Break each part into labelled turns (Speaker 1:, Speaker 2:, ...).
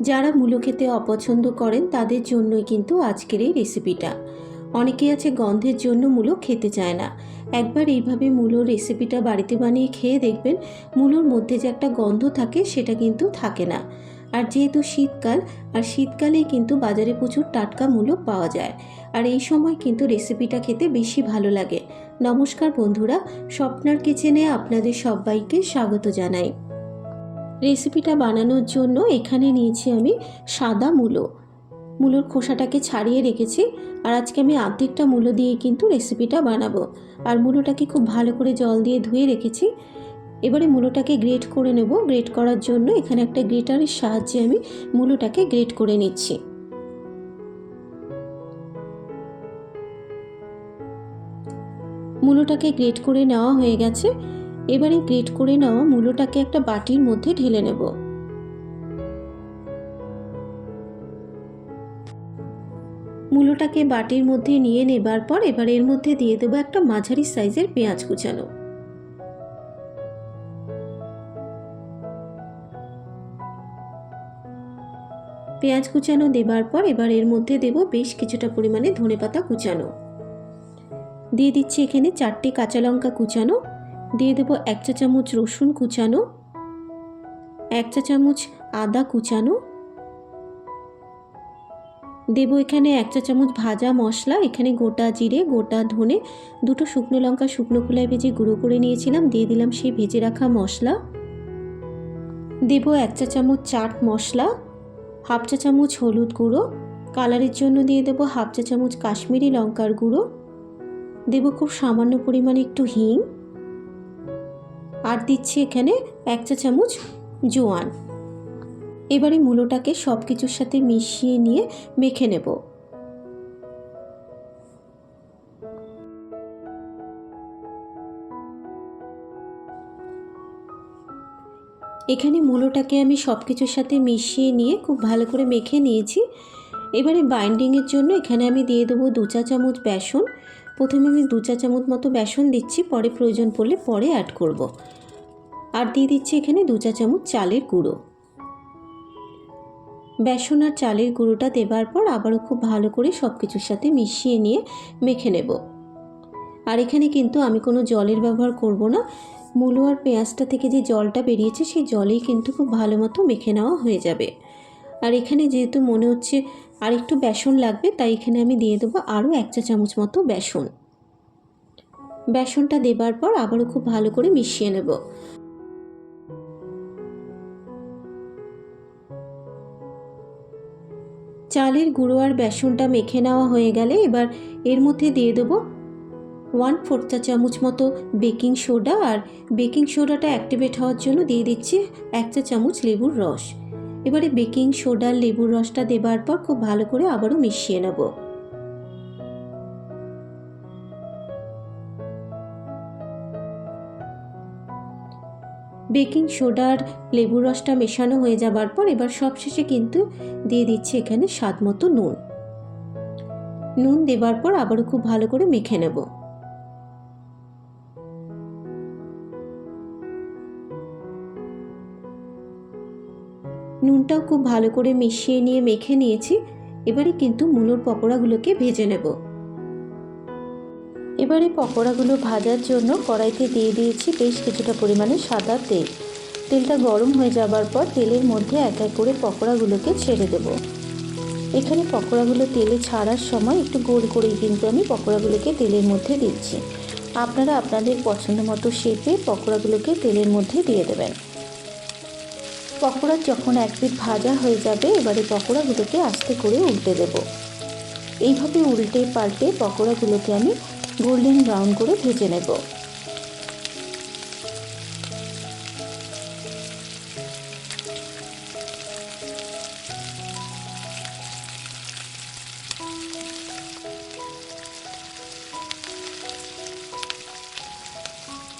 Speaker 1: যারা মূলো খেতে অপছন্দ করেন, তাদের জন্যই কিন্তু আজকের এই রেসিপিটা অনেকেই আছে গন্ধের জন্য মূলো খেতে চায় না। একবার এইভাবে মূলোর রেসিপিটা বাড়িতে বানিয়ে খেয়ে দেখবেন, মূলোর মধ্যে যে একটা গন্ধ থাকে, সেটা কিন্তু থাকে না। আর যেহেতু শীতকাল, আর শীতকালেই কিন্তু বাজারে প্রচুর টাটকা মূলো পাওয়া যায়। আর এই সময় কিন্তু রেসিপিটা খেতে বেশি ভালো লাগে। নমস্কার বন্ধুরা, স্বপ্নার কিচেনে আপনাদের সবাইকে স্বাগত জানাই। রেসিপিটা বানানোর জন্য এখানে নিয়েছি আমি সাদা মূলো। মূলোর খোসাটাকে ছাড়িয়ে রেখেছি আর আজকে আমি অর্ধেকটা মূলো দিয়ে কিন্তু রেসিপিটা বানাবো। আর মূলোটাকে খুব ভালো করে জল দিয়ে ধুয়ে রেখেছি। এবারে মূলোটাকে গ্রেট করে নেব। গ্রেট করার জন্য এখানে একটা গ্রেটারের সাহায্যে আমি মূলোটাকে গ্রেট করে নিচ্ছি। মূলোটাকে গ্রেট করে নেওয়া হয়ে গেছে। এবারে গ্রেট করে নেওয়া মূলোটাকে একটা বাটির মধ্যে ঢেলে নেব। মূলোটাকে বাটির মধ্যে নিয়ে নেবার পর এবার এর মধ্যে দিয়ে দেবো একটা মাঝারি সাইজের পেঁয়াজ কুচানো। পেঁয়াজ কুচানো দেবার পর এবার এর মধ্যে দেব বেশ কিছুটা পরিমাণে ধনেপাতা কুচানো। দিয়ে দিচ্ছি এখানে চারটে কাঁচা লঙ্কা কুচানো। দিয়ে দেবো এক চা চামচ রসুন কুচানো, এক চা চামচ আদা কুচানো। দেব এখানে এক চা চামচ ভাজা মশলা, এখানে গোটা জিরে, গোটা ধনে, দুটো শুকনো লঙ্কা, শুকনো খোলায় ভেজে গুঁড়ো করে নিয়েছিলাম, দিয়ে দিলাম সেই ভেজে রাখা মশলা। দেব এক চা চামচ চাট মশলা, হাফ চা চামচ হলুদ গুঁড়ো, কালারের জন্য দিয়ে দেবো হাফ চা চামচ কাশ্মীরি লঙ্কার গুঁড়ো। দেব খুব সামান্য পরিমাণে একটু হিং। আর দিচ্ছি এখানে এক চা চামচ জোয়ান। এবারে মূলোটাকে সব কিছুর সাথে মিশিয়ে নিয়ে মেখে নেব। এখানে মূলোটাকে আমি সব কিছুর সাথে মিশিয়ে নিয়ে খুব ভালো করে মেখে নিয়েছি। এবারে বাইন্ডিংয়ের জন্য এখানে আমি দিয়ে দেবো দু চা চামচ বেসন। প্রথমে আমি দু চা চামচ মতো বেসন দিচ্ছি, পরে প্রয়োজন পড়লে পরে অ্যাড করব। আর দিয়ে দিচ্ছি এখানে দু চা চামচ চালের গুঁড়ো। বেসন আর চালের গুঁড়োটা দেবার পর আবারও খুব ভালো করে সব কিছুর সাথে মিশিয়ে নিয়ে মেখে নেব। আর এখানে কিন্তু আমি কোনো জলের ব্যবহার করব না। মূলো আর পেঁয়াজটা থেকে যে জলটা বেরিয়েছে, সেই জলেই কিন্তু খুব ভালো মতো মেখে নেওয়া হয়ে যাবে। আর এখানে যেহেতু মনে হচ্ছে আর একটু বেসন লাগবে, তাই এখানে আমি দিয়ে দেবো আরও এক চা চামচ মতো বেসন। বেসনটা দেবার পর আবারও খুব ভালো করে মিশিয়ে নেব। চালের গুঁড়ো আর বেসনটা মেখে নেওয়া হয়ে গেলে এবার এর মধ্যে দিয়ে দেবো ওয়ান ফোর চা চামচ মতো বেকিং সোডা, আর বেকিং সোডাটা অ্যাক্টিভেট হওয়ার জন্য দিয়ে দিচ্ছি এক চা চামচ লেবুর রস। এবারে বেকিং সোডা, লেবুর রসটা দেবার পর খুব ভালো করে আবারও মিশিয়ে নেব। বেকিং সোডার লেবুর রসটা মেশানো হয়ে যাবার পর এবার সবশেষে কিন্তু দিয়ে দিচ্ছি এখানে স্বাদ মতো নুন। নুন দেবার পর আবারও খুব ভালো করে মেখে নেব। নুনটাও খুব ভালো করে মিশিয়ে নিয়ে মেখে নিয়েছি। এবারে কিন্তু মুলোর পকোড়াগুলোকে ভেজে নেব। এবারে পকোড়াগুলো ভাজার জন্য কড়াইতে দিয়ে দিয়েছি বেশ কিছুটা পরিমাণে সাদা তেল। তেলটা গরম হয়ে যাবার পর তেলের মধ্যে এক এক করে পকোড়াগুলোকে ছেড়ে দেব। এখানে পকোড়াগুলো তেলে ছাড়ার সময় একটু গোল করেই কিন্তু আমি পকোড়াগুলোকে তেলের মধ্যে দিচ্ছি। আপনারা আপনাদের পছন্দ মতো শেপে পকোড়াগুলোকে তেলের মধ্যে দিয়ে দেবেন। পকোড়া যখন এক পিঠ ভাজা হয়ে যাবে, এবারে পকোড়াগুলোকে আস্তে করে উল্টে দেব। এইভাবে উল্টে পাল্টে পকোড়াগুলোকে আমি গোল্ডেন ব্রাউন করে ভেজে নেব।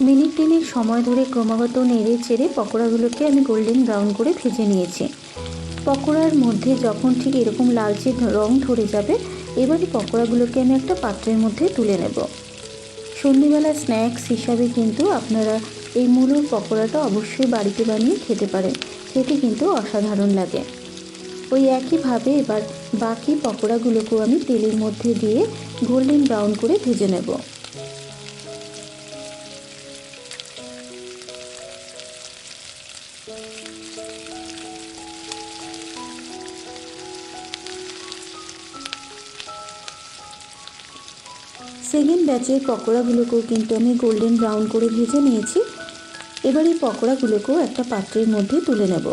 Speaker 1: মিনিট তিনেক সময় ধরে ক্রমাগত নেড়ে চেড়ে পকোড়াগুলোকে আমি গোল্ডেন ব্রাউন করে ভেজে নিয়েছি। পকোড়ার মধ্যে যখন ঠিক এরকম লালচে রং ধরে যাবে, এবারে পকোড়াগুলোকে আমি একটা পাত্রের মধ্যে তুলে নেব। সন্ধ্যেবেলা স্ন্যাক্স হিসাবে কিন্তু আপনারা এই মূলোর পকোড়াটা অবশ্যই বাড়িতে বানিয়ে খেতে পারেন। খেতে কিন্তু অসাধারণ লাগে। ওই একইভাবে এবার বাকি পকোড়াগুলোকেও আমি তেলের মধ্যে দিয়ে গোল্ডেন ব্রাউন করে ভেজে নেব। সেকেন্ড ব্যাচের পকোড়াগুলোকেও কিন্তু আমি গোল্ডেন ব্রাউন করে ভেজে নিয়েছি। এবার এই পকোড়াগুলোকেও একটা পাত্রের মধ্যে তুলে নেব।